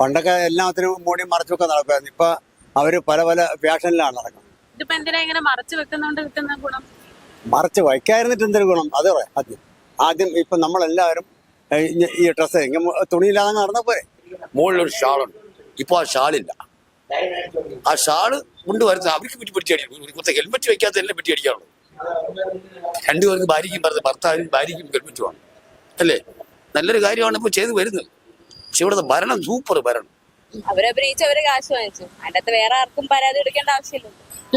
പണ്ടൊക്കെ എല്ലാത്തിനും മൂടി മറച്ചൊക്കെ നടക്കുമായിരുന്നു ഇപ്പൊ അവർ പല പല ഫാഷനിലാണ് നടക്കുന്നത്. ഇതിപ്പോ എന്തിനാ ഇങ്ങനെ മറച്ചു വെക്കുന്നോണ്ട് കിട്ടുന്ന ഗുണം? മറച്ച് വയ്ക്കായിരുന്നിട്ട് എന്തൊരു ഗുണം? അത് പറയാം ആദ്യം. ആദ്യം ഇപ്പൊ നമ്മളെല്ലാവരും ഈ ഡ്രസ്സ് തുണിയില്ലാതെ നടന്ന പോരെ? മുകളിലൊരു ഷാളുണ്ട്. ഇപ്പൊ ആ ഷാളില്ല. ആ ഷാൾ കൊണ്ടുവരുന്ന അവർക്ക് പറ്റി പെട്ടി അടിക്കും കുറച്ച് ഹെൽമെറ്റ് വെക്കാത്ത എല്ലാം പറ്റി അടിക്കാറുള്ളൂ. രണ്ടുപേർക്ക് ഭാര്യയ്ക്കും പറഞ്ഞു ഭർത്താവിനും ഭാര്യയ്ക്കും ഹെൽമെറ്റ് വേണം അല്ലേ? നല്ലൊരു കാര്യമാണ് ഇപ്പൊ ചെയ്തു വരുന്നത്. പക്ഷെ ഇവിടുത്തെ ഭരണം സൂപ്പർ ഭരണം. അവരഭിനയിച്ച് അവർ കാശ് വാങ്ങിച്ചു. അതിനകത്ത് വേറെ ആർക്കും പരാതി എടുക്കേണ്ട ആവശ്യമില്ല.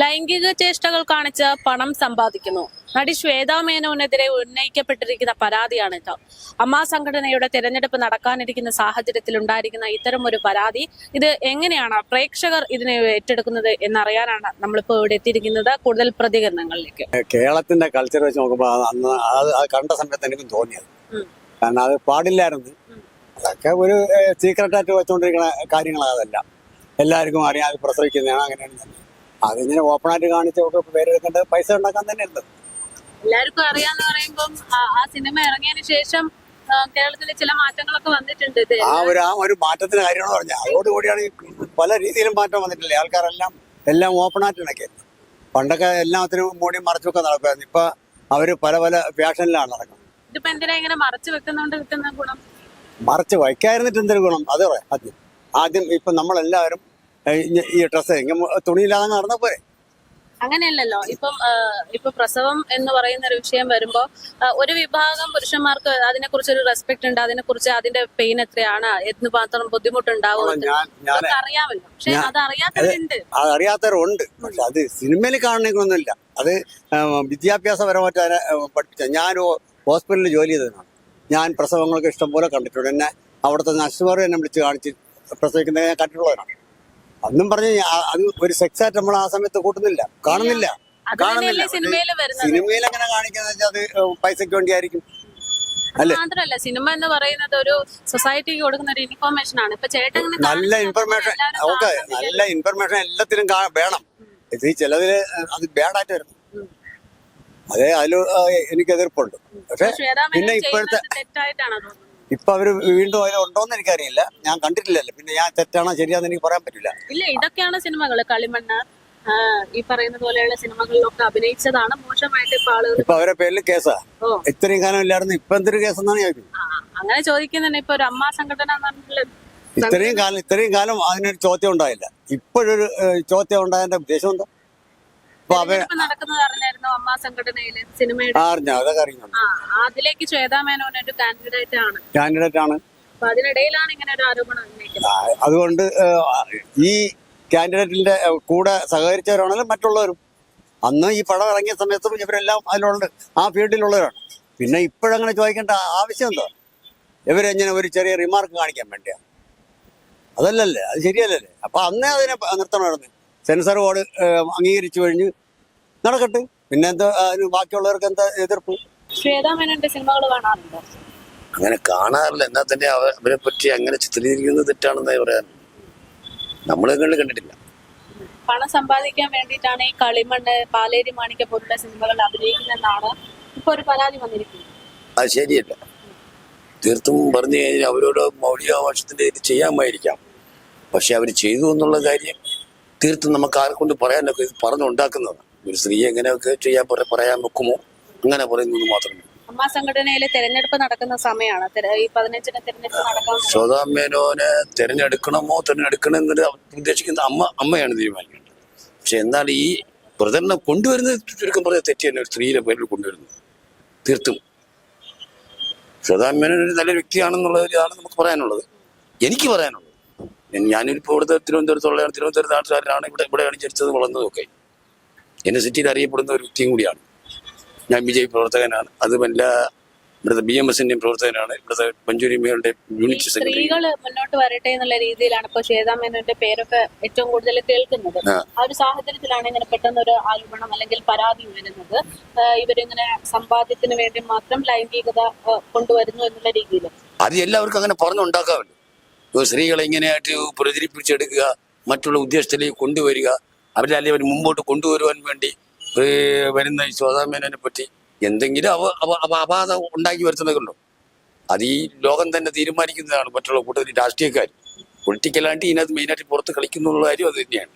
ലൈംഗിക ചേഷ്ടകൾ കാണിച്ച് പണം സമ്പാദിക്കുന്നു. നടി ശ്വേതാ മേനോനെതിരെ ഉന്നയിക്കപ്പെട്ടിരിക്കുന്ന പരാതിയാണിത് അമ്മാ സംഘടനയുടെ തെരഞ്ഞെടുപ്പ് നടക്കാനിരിക്കുന്ന സാഹചര്യത്തിൽ ഉണ്ടായിരിക്കുന്ന ഇത്തരം ഒരു പരാതി ഇത് എങ്ങനെയാണ് പ്രേക്ഷകർ ഇതിനെ ഏറ്റെടുക്കുന്നത് എന്നറിയാനാണ് നമ്മളിപ്പോ ഇവിടെ എത്തിയിരിക്കുന്നത് കൂടുതൽ പ്രതികരണങ്ങളിലേക്ക്. കേരളത്തിന്റെ കൾച്ചർ വെച്ച് നോക്കുമ്പോൾ കണ്ട സമയത്ത് എനിക്കും തോന്നിയത്. കാരണം അത് പാടില്ലായിരുന്നു. അതൊക്കെ ഒരു സീക്രട്ടായിട്ട് വെച്ചുകൊണ്ടിരിക്കുന്ന കാര്യങ്ങളാണ് അതെല്ലാം. എല്ലാവർക്കും അറിയാം അത് പ്രസവിക്കുന്നതാണ് അങ്ങനെയാണ് തന്നെ അതിങ്ങനെ ഓപ്പണായിട്ട് പേര് എടുക്കേണ്ട പൈസ ഉണ്ടാക്കാൻ തന്നെ ഉണ്ട് എല്ലാവർക്കും അറിയാന്ന് പറയുമ്പം ആ- സിനിമ ഇറങ്ങിയതിന് ശേഷം കേരളത്തിലെ ചില മാറ്റങ്ങളൊക്കെ വന്നിട്ടുണ്ട് ആ ഒരു ആ ഒരു മാറ്റത്തിന് കാര്യമാണ് പറഞ്ഞത് അതോടുകൂടിയാണ് പല രീതിയിലും മാറ്റം വന്നിട്ടില്ലേ? ആൾക്കാരെല്ലാം എല്ലാം ഓപ്പൺ ആയിട്ട് ഇണക്കി പണ്ടൊക്കെ എല്ലാത്തിനും മൂടി മറച്ചൊക്കെ നടക്കുമായിരുന്നു ഇപ്പൊ അവർ പല പല ഫാഷനിലാണ് നടക്കുന്നത്. ഇതിപ്പോ എന്തിനാ ഇങ്ങനെ മറച്ചു വെക്കുന്നോണ്ട് കിട്ടുന്ന ഗുണം? മറച്ച് വയ്ക്കായിരുന്നിട്ട് എന്തൊരു ഗുണം? അത് പറയാം. ആദ്യം. ആദ്യം ഇപ്പൊ നമ്മളെല്ലാവരും ഈ ഡ്രസ് തുണിയില്ലാതെ നടന്ന പോരെ? അങ്ങനെയല്ലല്ലോ. ഇപ്പം ഇപ്പൊ പ്രസവം എന്ന് പറയുന്ന ഒരു വിഷയം വരുമ്പോ ഒരു വിഭാഗം പുരുഷന്മാർക്ക് അതിനെക്കുറിച്ച് ഒരു റെസ്പെക്ട് ഉണ്ട്. അതിനെക്കുറിച്ച് അതിന്റെ പെയിൻ എത്രയാണ്? എന്ന് മാത്രം ബുദ്ധിമുട്ടുണ്ടാവും. അറിയാമല്ലോ. പക്ഷെ അത് അറിയാത്തവരുണ്ട് അത് അറിയാത്തവരുണ്ട്. പക്ഷെ അത് സിനിമയിൽ കാണണമെന്നൊന്നുമില്ല അത് വിദ്യാഭ്യാസപരമായിട്ട് പഠിപ്പിച്ച ഞാൻ ഹോസ്പിറ്റലിൽ ജോലി ചെയ്തതാണ് ഞാൻ പ്രസവങ്ങൾക്ക് ഇഷ്ടം പോലെ കണ്ടിട്ടുണ്ട്. എന്നെ അവിടുത്തെ നഴ്സുമാർ എന്നെ വിളിച്ച് കാണിച്ച് പ്രസവിക്കുന്നത് ഞാൻ കണ്ടിട്ടുള്ളവരാണ് അന്നും പറഞ്ഞ് അത് ഒരു സെക്സ് ആയിട്ട് നമ്മൾ ആ സമയത്ത് കൂട്ടുന്നില്ല. കാണുന്നില്ല. കാണുന്നില്ല. സിനിമയിൽ എങ്ങനെ കാണിക്കുന്നത് അത് പൈസക്ക് വേണ്ടി ആയിരിക്കും? മാത്രല്ല സിനിമ എന്ന് പറയുന്നത് ഒരു സൊസൈറ്റിക്ക് കൊടുക്കുന്ന ഒരു ഇൻഫർമേഷൻ ആണ്. ഇപ്പൊ ചേട്ടൻ നല്ല ഇൻഫർമേഷൻ ഓക്കെ നല്ല ഇൻഫർമേഷൻ എല്ലാത്തിനും വേണം. ഇത് ഈ ചിലതിൽ അത് ബാഡായിട്ട് വരുന്നു. അതെ അതിൽ എനിക്ക് എതിർപ്പുണ്ട്. പക്ഷെ പിന്നെ ഇപ്പോഴത്തെ ഇപ്പൊ അവർ വീണ്ടും അതിൽ ഉണ്ടോന്ന് എനിക്കറിയില്ല. ഞാൻ കണ്ടിട്ടില്ലല്ലോ. പിന്നെ ഞാൻ തെറ്റാണോ ശരിയാന്ന് എനിക്ക് പറയാൻ പറ്റില്ല. ഇല്ല ഇതൊക്കെയാണ് സിനിമകൾ കളിമണ്ണ് ഈ പറയുന്ന പോലെയുള്ള സിനിമകളിലൊക്കെ അഭിനയിച്ചതാണ് മോശമായിട്ട് ഇപ്പൊ ആളുകൾ ഇപ്പൊ അവരെ പേരിൽ കേസാ. ഇത്രയും കാലം ഇല്ലായിരുന്നു ഇപ്പൊ എന്തൊരു കേസെന്നാണ് ചോദിക്കുന്നത്. അങ്ങനെ ചോദിക്കുന്നുണ്ട്. ഇപ്പൊ ഒരു അമ്മ സംഘടന ഇത്രയും കാലം ഇത്രയും കാലം അതിനൊരു ചോദ്യം ഉണ്ടായില്ല. ഇപ്പോഴൊരു ചോദ്യം ഉണ്ടായതിന്റെ ഉദ്ദേശം എന്താ? അവ നടക്കുന്നത് അറിഞ്ഞായിരുന്നു അമ്മ സംഘടനയിൽ സിനിമയുടെ? ആ അറിഞ്ഞ അതൊക്കെ അറിയുന്നുണ്ട് ആ അതിലേക്ക് ശ്വേതാ മേനോൻ ഒരു കാൻഡിഡേറ്റ് ആണ്. കാൻഡിഡേറ്റ് ആണ്. അപ്പൊ അതിനിടയിലാണ് ഇങ്ങനെ ഒരു ആരോപണം ഉന്നയിക്കുന്നത്. ആ, അതുകൊണ്ട് ഏഹ്, ഈ കാൻഡിഡേറ്റിന്റെ ഏഹ്, കൂടെ സഹകരിച്ചവരാണെങ്കിലും മറ്റുള്ളവരും. അന്ന് ഈ പടം ഇറങ്ങിയ സമയത്തും ഇവരെല്ലാം അതിലുണ്ട്. ആ ഫീൽഡിലുള്ളവരാണ്. പിന്നെ ഇപ്പോഴങ്ങനെ ചോദിക്കേണ്ട ആവശ്യം എന്താ? ഇവരെങ്ങനെ ഒരു ചെറിയ റിമാർക്ക് കാണിക്കാൻ വേണ്ടിയാണ് അതല്ലല്ലേ അത് ശരിയല്ലല്ലേ? അപ്പൊ അന്നേ അതിനെ പ- നിർത്തണമായിരുന്നു. സെൻസർ ബോർഡ് അംഗീകരിച്ചു കഴിഞ്ഞ് നടക്കട്ടെ. പിന്നെ എന്താ അതിന് ബാക്കിയുള്ളവർക്ക് എന്താ എതിർപ്പ്? സിനിമകൾ കാണാറുണ്ടോ? അങ്ങനെ കാണാറില്ല. എന്നാൽ തന്നെ അവ- അവരെ പറ്റി അങ്ങനെ ചിത്രീകരിക്കുന്നത് തെറ്റാണെന്നേ പറയാൻ. നമ്മളെ കണ്ട് കണ്ടിട്ടില്ല. പണം സമ്പാദിക്കാൻ വേണ്ടിയിട്ടാണ് ഈ കളിമണ്ണ് പാലേരി മാണിക്ക പോലുള്ള സിനിമകൾ അഭിനയിക്കുന്നതെന്നാണ് ഇപ്പൊ ഒരു പരാതി വന്നിരിക്കുന്നത്. അത് ശരിയല്ല. തീർത്തും പറഞ്ഞു കഴിഞ്ഞാൽ അവരോട് മൗലികാവകാശത്തിന്റെ ഇത് ചെയ്യാമായിരിക്കാം. പക്ഷെ അവർ ചെയ്തു എന്നുള്ള കാര്യം തീർത്തും നമുക്ക് ആരെ കൊണ്ട് പറയാനൊക്കെ ഇത് പറഞ്ഞുണ്ടാക്കുന്നതാണ്. ഒരു സ്ത്രീ എങ്ങനെയൊക്കെ ചെയ്യാൻ പറ- പറയാൻ വെക്കുമോ? അങ്ങനെ പറയുന്നത് മാത്രമേ അമ്മ സംഘടനയിലെ തെരഞ്ഞെടുപ്പ് നടക്കുന്ന സമയമാണ്. ഈ പതിനഞ്ചിന് തെരഞ്ഞെടുപ്പ് നടക്കാൻ. മേനോനെ തിരഞ്ഞെടുക്കണമോ തിരഞ്ഞെടുക്കണമെന്ന് ഉദ്ദേശിക്കുന്ന അമ്മ അമ്മയാണ് തീരുമാനിക്കേണ്ടത്. പക്ഷെ എന്നാൽ ഈ പ്രചരണം കൊണ്ടുവരുന്നത് ചുരുക്കം പറഞ്ഞ തെറ്റ് തന്നെ ഒരു സ്ത്രീയുടെ പേരിൽ കൊണ്ടുവരുന്നത്. തീർത്തും. മേനോൻ ഒരു നല്ല വ്യക്തിയാണെന്നുള്ള ഇതാണ് നമുക്ക് പറയാനുള്ളത്. എനിക്ക് പറയാനുള്ളത്. ഞാനിപ്പോൾ ഇവിടുത്തെ തിരുവനന്തപുരത്തുള്ള തിരുവനന്തപുരത്ത് നാട്ടുകാരനാണ് ഇവിടെ ഇവിടെയാണ് ജനിച്ചത് വളർന്നതൊക്കെ എന്നെ സിറ്റിയിൽ അറിയപ്പെടുന്ന ഒരു വ്യക്തിയും കൂടിയാണ്. ഞാൻ ബി ജെ പി പ്രവർത്തകനാണ് അതുമല്ല ഇവിടുത്തെ ബി എം എസിന്റെയും പ്രവർത്തകനാണ്. ഇവിടുത്തെ മഞ്ജുരിമയുടെ യൂണിറ്റ് സെക്രട്ടറി മുന്നോട്ട് വരട്ടെ എന്നുള്ള രീതിയിലാണ് ഇപ്പൊ ശ്വേതാ മേനോന്റെ പേരൊക്കെ ഏറ്റവും കൂടുതൽ കേൾക്കുന്നത്. ആ. ഒരു സാഹചര്യത്തിലാണ് ഇങ്ങനെ പെട്ടെന്ന് ഒരു ആരോപണം അല്ലെങ്കിൽ പരാതി വരുന്നത് ഇവരിങ്ങനെ സമ്പാദ്യത്തിന് വേണ്ടി മാത്രം ലൈംഗികത കൊണ്ടുവരുന്നു എന്നുള്ള രീതിയിൽ അത് എല്ലാവർക്കും അങ്ങനെ പറഞ്ഞുണ്ടാക്കാമല്ലോ. സ്ത്രീകളെ ഇങ്ങനെയായിട്ട് പ്രചരിപ്പിച്ചെടുക്കുക മറ്റുള്ള ഉദ്യോഗസ്ഥരിലേക്ക് കൊണ്ടുവരിക അവരെ അല്ലെങ്കിൽ അവർ മുമ്പോട്ട് കൊണ്ടുവരുവാൻ വേണ്ടി വരുന്ന ഈ ശോതാമേനനെ പറ്റി എന്തെങ്കിലും അവ അവ- അപാത ഉണ്ടാക്കി വരുത്തുന്നതുണ്ടോ അത് ഈ ലോകം തന്നെ തീരുമാനിക്കുന്നതാണ് മറ്റുള്ള കൂട്ടത്തിൽ രാഷ്ട്രീയക്കാർ. പൊളിറ്റിക്കലായിട്ട് ഇതിനകത്ത് മെയിനായിട്ട് പുറത്ത് കളിക്കുന്നുള്ള കാര്യം അത് തന്നെയാണ്.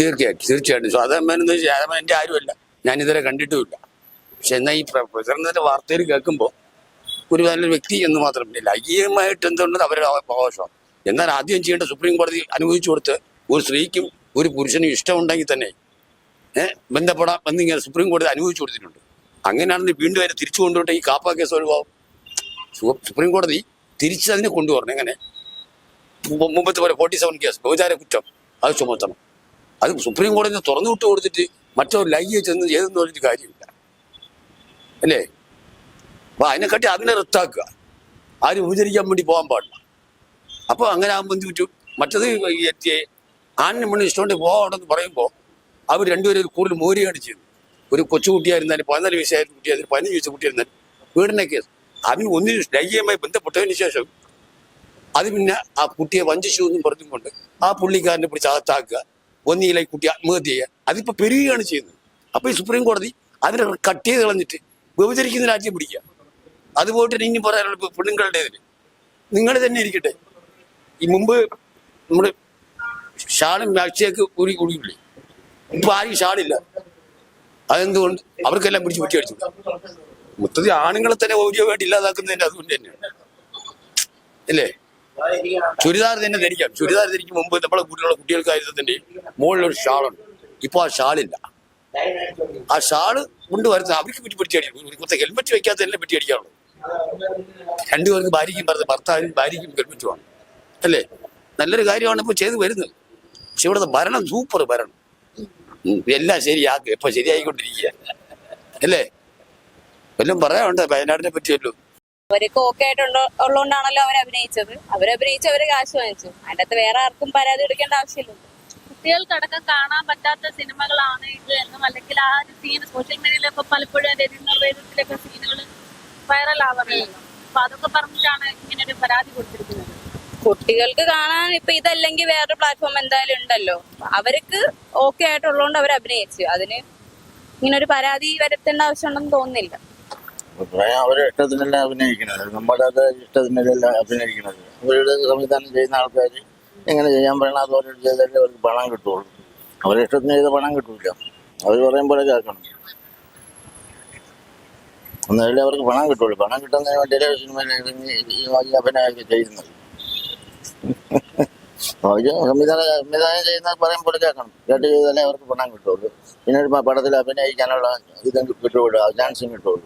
തീർച്ചയായിട്ടും തീർച്ചയായിട്ടും. സാധാരണ സാധാരണ ആരുമല്ല. ഞാൻ ഇതുവരെ കണ്ടിട്ടുമില്ല. പക്ഷെ എന്നാൽ ഈ പ്രചരണത്തിന്റെ വാർത്തയിൽ കേൾക്കുമ്പോൾ ഒരു വ്യക്തി എന്ന് മാത്രമല്ല ലൈംഗികമായിട്ട് എന്തുണ്ടെന്ന് അവരുടെ അവകാശം എന്നാൽ ആദ്യം ചെയ്യേണ്ട സുപ്രീം കോടതി അനുവദിച്ചു കൊടുത്ത് ഒരു സ്ത്രീക്കും ഒരു പുരുഷനും ഇഷ്ടമുണ്ടെങ്കിൽ തന്നെ ബന്ധപ്പെടാം എന്നിങ്ങനെ സുപ്രീം കോടതി അനുവദിച്ചു കൊടുത്തിട്ടുണ്ട്. അങ്ങനെയാണെന്ന് വീണ്ടും അതിനെ തിരിച്ചു കൊണ്ടുപോയിട്ട് ഈ കാപ്പ കേസ് ഒഴിവാകും സുപ്രീം കോടതി തിരിച്ച് അതിനെ കൊണ്ടുവരണം. എങ്ങനെ? മുമ്പത്തെ പോലെ ഫോർട്ടി സെവൻ കേസ് ബഹുചാര കുറ്റം. അത് ചുമത്തണം. അത് സുപ്രീം കോടതി തുറന്നു വിട്ട് കൊടുത്തിട്ട് മറ്റൊരു ലൈംഗിക ചെന്ന് ചെയ്തെന്ന് പറഞ്ഞിട്ട് കാര്യമില്ല. അല്ലേ? അപ്പൊ അതിനെക്കാട്ടി അതിനെ റദ്ദാക്കുക ആരും ഉപചരിക്കാൻ വേണ്ടി പോകാൻ പാടില്ല. അപ്പൊ അങ്ങനെ ആകുമ്പോൾ എന്ത് പറ്റും? മറ്റത് ആണിന് മണ്ണ് ഇഷ്ടമുണ്ടെങ്കിൽ പോകണമെന്ന് പറയുമ്പോൾ അവർ രണ്ടുപേരും ഒരു കൂടുതൽ മോരുകയാണ് ചെയ്യുന്നത്. ഒരു കൊച്ചുകുട്ടിയായിരുന്നാലും പതിനാല് വയസ്സായിരുന്ന കുട്ടിയായിരുന്നാലും പതിനഞ്ച് വയസ്സ് കുട്ടിയായിരുന്നാലും വീടിനെ കേസ് അതിന് ഒന്നിനും ലൈംഗികമായി ബന്ധപ്പെട്ടതിന് ശേഷം അത് പിന്നെ ആ കുട്ടിയെ വഞ്ചിച്ചു എന്നും പറഞ്ഞുകൊണ്ട് ആ പുള്ളിക്കാരനെ പിടിച്ച് അകത്താക്കുക. ഒന്നിയിലെ കുട്ടി ആത്മഹത്യ ചെയ്യുക. അതിപ്പോ പെരുകയാണ് ചെയ്യുന്നത്. അപ്പൊ ഈ സുപ്രീം കോടതി അതിനെ കട്ട് ചെയ്ത് കളഞ്ഞിട്ട് വ്യവചരിക്കുന്ന രാജ്യം പിടിക്കുക. അത് പോയിട്ട് ഇനി പറയാനുള്ള ഇപ്പൊ പെണ്ണുങ്ങളുടെ ഇതിൽ. നിങ്ങൾ തന്നെ ഇരിക്കട്ടെ. ഈ മുമ്പ് നമ്മൾ ഷാളും ആഴ്ചയൊക്കെ ഊരി കുടിക്കില്ലേ ഇപ്പൊ ആരും ഷാളില്ല. അതെന്തുകൊണ്ട്? അവർക്കെല്ലാം പിടിച്ച് പറ്റി അടിച്ചു. മൊത്തത്തിൽ ആണുങ്ങളെ തന്നെ വേണ്ടി ഇല്ലാതാക്കുന്നതിന്റെ അതുകൊണ്ട് തന്നെയാണ്. അല്ലേ? ചുരിദാർ തന്നെ ധരിക്കാം. ചുരിദാർ ധരിക്കും മുമ്പ് നമ്മളെ കൂട്ടിലുള്ള കുട്ടികൾക്കായിരുന്നു തന്നെ മുകളിലൊരു ഷാളുണ്ട്. ഇപ്പൊ ആ ഷാളില്ല. ആ ഷാൾ കൊണ്ടുവരുന്ന അവർക്ക് പറ്റി പിടിച്ചടിക്കും ഒരു കുത്ത ഹെൽമെറ്റ് വെക്കാത്ത തന്നെ പറ്റി അടിക്കാറുള്ളൂ. രണ്ടുപേർക്ക് ഭാര്യയ്ക്കും പറഞ്ഞ ഭർത്താവിനും ഭാര്യയ്ക്കും കൽപ്പിച്ചുമാണ് അല്ലേ? നല്ലൊരു കാര്യമാണ് ഇപ്പൊ ചെയ്തു വരുന്നത്. പക്ഷെ ഇവിടുത്തെ ഭരണം സൂപ്പർ ഭരണം. എല്ലാം ശരിയാക്കുക ഇപ്പൊ ശരിയായിക്കൊണ്ടിരിക്കുക അല്ലേ? വല്ലതും പറയാനുണ്ട് വയനാടിനെ പറ്റിയല്ലോ അവർക്ക് ഓക്കെ ആയിട്ടുണ്ടോ ഉള്ളതുകൊണ്ടാണല്ലോ അവർ അഭിനയിച്ചത്. അവർ അഭിനയിച്ച് അവർ കാശ് വാങ്ങിച്ചു. അതിനകത്ത് വേറെ ആർക്കും പരാതി കൊടുക്കേണ്ട ആവശ്യമില്ല. കുട്ടികൾക്കടക്കം കാണാൻ പറ്റാത്ത സിനിമകളാണ് ഇത് എന്നും. അല്ലെങ്കിൽ ആ ഒരു സീൻ സോഷ്യൽ മീഡിയയിലൊക്കെ പലപ്പോഴും രവി നിർവേദത്തിലൊക്കെ സീനുകൾ വൈറൽ ആവാറുണ്ടല്ലോ അപ്പൊ അതൊക്കെ പറഞ്ഞിട്ടാണ് ഇങ്ങനെ ഒരു പരാതി കൊടുത്തിരിക്കുന്നത്. കുട്ടികൾക്ക് കാണാൻ ഇപ്പൊ ഇതല്ലെങ്കിൽ വേറൊരു പ്ലാറ്റ്ഫോം എന്തായാലും ഉണ്ടല്ലോ. അവർക്ക് ഓക്കെ ആയിട്ടുള്ളതുകൊണ്ട് അവർ അഭിനയിച്ചു. അതിന് ഇങ്ങനെ ഒരു പരാതി വരുത്തേണ്ട ആവശ്യമുണ്ടെന്ന് തോന്നുന്നില്ല. അവരുടെ ഇഷ്ടത്തിനല്ല അഭിനയിക്കുന്നത്? നമ്മുടെ അത് ഇഷ്ടത്തിനല്ല അഭിനയിക്കുന്നത്? അവരുടെ സംവിധാനം ചെയ്യുന്ന ആൾക്കാർ എങ്ങനെ ചെയ്യാൻ പറയണം അതുപോലെ ചെയ്താലേ അവർക്ക് പണം കിട്ടുള്ളൂ. അവരുടെ ഇഷ്ടത്തിന് ചെയ്ത പണം കിട്ടൂല. അവർ പറയും പോലെ കേൾക്കണം. എന്നാലേ അവർക്ക് പണം കിട്ടുള്ളൂ. പണം കിട്ടുന്നതിന് വേണ്ടിയല്ലേ സിനിമയിൽ ഇറങ്ങി ഈ അഭിനയമൊക്കെ ചെയ്യുന്നത്. സംവിധാനം സംവിധാനം ചെയ്യുന്ന പറയും പോലെ കേൾക്കണം. കേട്ട് ചെയ്താലേ അവർക്ക് പണം കിട്ടുള്ളൂ. പിന്നെ ഒരു പടത്തിൽ അഭിനയിക്കാനുള്ള ഇതും കിട്ടുള്ളൂ. ചാൻസും കിട്ടുള്ളൂ.